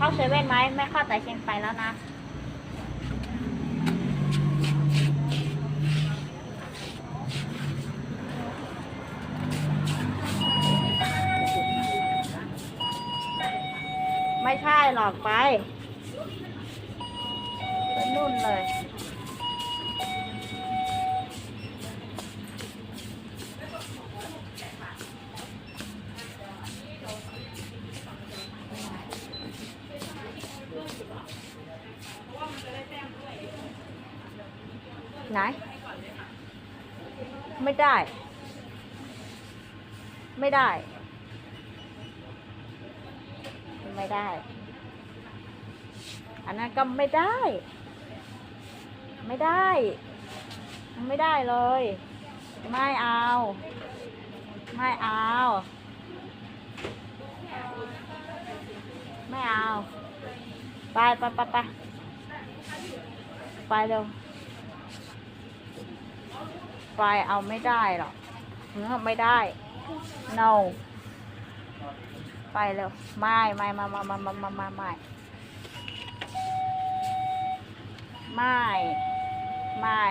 เข้าเซเว่นไหมไม่เข้าแต่เชียงไปแล้วนะไม่ใช่หลอกไปไปนู่นเลย ไหน ไม่ได้ ไม่ได้ ไม่ได้ อันนั้นก็ไม่ได้ ไม่ได้ ไม่ได้เลย ไม่เอา ไม่เอา ไม่เอา ไปไปไปไปไปเร็ว ไปเอาไม่ได้หรอกเออไม่ได้ no ไปเร็วไม่ไม่มามามามามามาไม่ไม่ไม่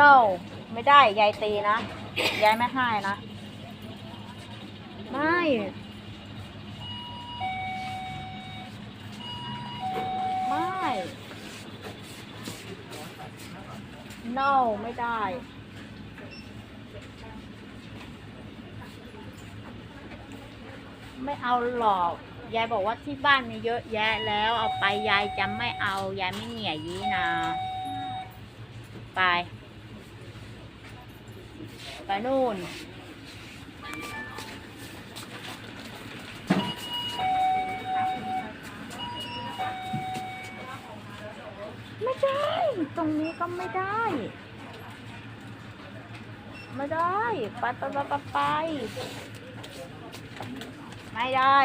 no ไม่ได้ ยายตีนะ ยายไม่ให้นะ ไม่ no ไม่ได้ ไม่เอาหรอก ยายบอกว่าที่บ้านมีเยอะแยะแล้วเอาไปยายจะไม่เอา ยายไม่เหนียยี้นะ ไป ไปนู่น ไม่ได้ ตรงนี้ก็ไม่ได้ ไม่ได้ ไปไปไปไปไปไม่ได้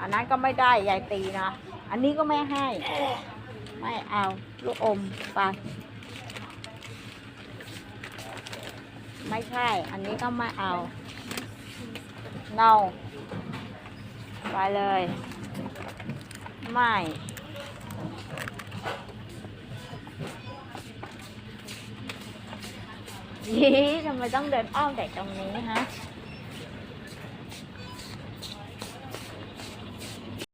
อันนั้นก็ไม่ได้ยายตีนะ อันนี้ก็ไม่ให้ ไม่เอาลูกอมไป ไม่ใช่ อันนี้ก็ไม่เอา no ไปเลย ไม่ ยี่ทำไมต้องเดินอ้อมแต่ตรงนี้ฮะ